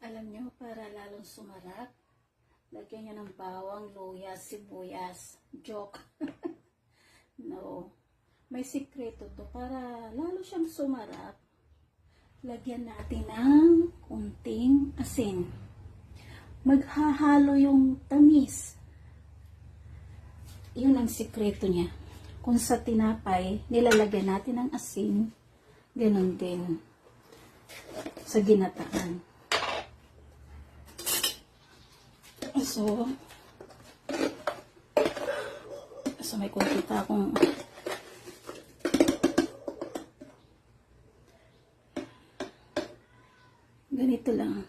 Alam nyo, para lalong sumarap, lagyan nyo ng bawang, luya, sibuyas. Joke. no. May sikreto to. Para lalo siyang sumarap, lagyan natin ng kunting asin. Maghahalo yung tamis. Yun ang sikreto niya. Kung sa tinapay, nilalagyan natin ng asin, ganun din sa ginataan. So, so may kunti pa akong ganito lang.